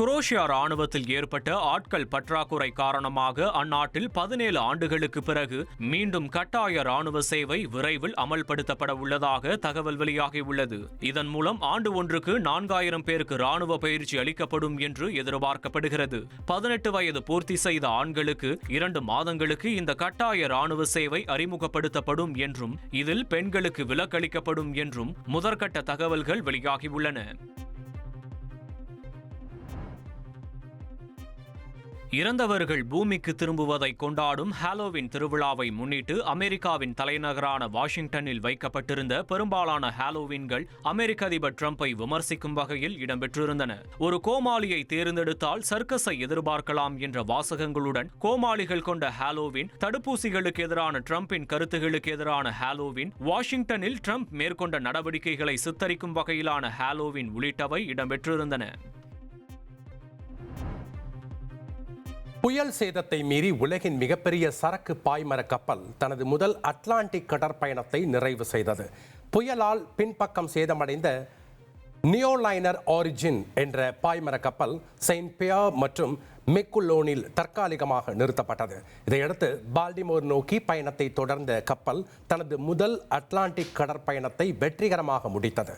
குரோஷியா ராணுவத்தில் ஏற்பட்ட ஆட்கள் பற்றாக்குறை காரணமாக அந்நாட்டில் பதினேழு ஆண்டுகளுக்கு பிறகு மீண்டும் கட்டாய ராணுவ சேவை விரைவில் அமல்படுத்தப்பட உள்ளதாக தகவல் வெளியாகியுள்ளது. இதன் மூலம் ஆண்டு ஒன்றுக்கு நான்காயிரம் பேருக்கு ராணுவ பயிற்சி அளிக்கப்படும் என்று எதிர்பார்க்கப்படுகிறது. பதினெட்டு வயது பூர்த்தி செய்த ஆண்களுக்கு இரண்டு மாதங்களுக்கு இந்த கட்டாய ராணுவ சேவை அறிமுகப்படுத்தப்படும் என்றும் இதில் பெண்களுக்கு விலக்களிக்கப்படும் என்றும் முதற்கட்ட தகவல்கள் வெளியாகியுள்ளன. இறந்தவர்கள் பூமிக்கு திரும்புவதை கொண்டாடும் ஹாலோவின் திருவிழாவை முன்னிட்டு அமெரிக்காவின் தலைநகரான வாஷிங்டனில் வைக்கப்பட்டிருந்த பெரும்பாலான ஹாலோவின்கள் அமெரிக்க அதிபர் ட்ரம்பை விமர்சிக்கும் வகையில் இடம்பெற்றிருந்தன. ஒரு கோமாளியை தேர்ந்தெடுத்தால் சர்க்கஸை எதிர்பார்க்கலாம் என்ற வாசகங்களுடன் கோமாளிகள் கொண்ட ஹாலோவின் தடுப்பூசிகளுக்கு எதிரான ட்ரம்பின் கருத்துகளுக்கு எதிரான ஹாலோவின் வாஷிங்டனில் ட்ரம்ப் மேற்கொண்ட நடவடிக்கைகளை சித்தரிக்கும் வகையிலான ஹாலோவின் உள்ளிட்டவை இடம்பெற்றிருந்தன. புயல் சேதத்தை மீறி உலகின் மிகப்பெரிய சரக்கு பாய்மர கப்பல் தனது முதல் அட்லாண்டிக் கடற்பயணத்தை நிறைவு செய்தது. புயலால் பின்பக்கம் சேதமடைந்த நியோலைனர் ஆரிஜின் என்ற பாய்மர கப்பல் செயின்ட் பியா மற்றும் மெக்குலோனில் தற்காலிகமாக நிறுத்தப்பட்டது. இதையடுத்து பால்டிமோர் நோக்கி பயணத்தை தொடர்ந்த கப்பல் தனது முதல் அட்லாண்டிக் கடற்பயணத்தை வெற்றிகரமாக முடித்தது.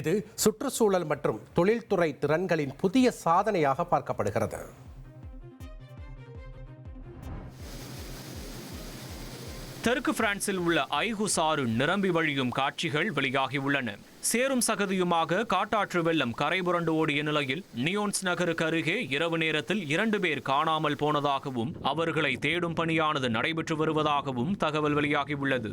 இது சுற்றுச்சூழல் மற்றும் தொழில்துறை திறன்களின் புதிய சாதனையாக பார்க்கப்படுகிறது. தெற்கு பிரான்சில் உள்ள ஐகு சாறு நிரம்பி வழியும் காட்சிகள் வெளியாகியுள்ளன. சேரும் சகதியுமாக காட்டாற்று வெள்ளம் கரைபுரண்டு ஓடிய நிலையில் நியோன்ஸ் நகருக்கு அருகே இரவு நேரத்தில் இரண்டு பேர் காணாமல் போனதாகவும் அவர்களை தேடும் பணியானது நடைபெற்று வருவதாகவும் தகவல் வெளியாகியுள்ளது.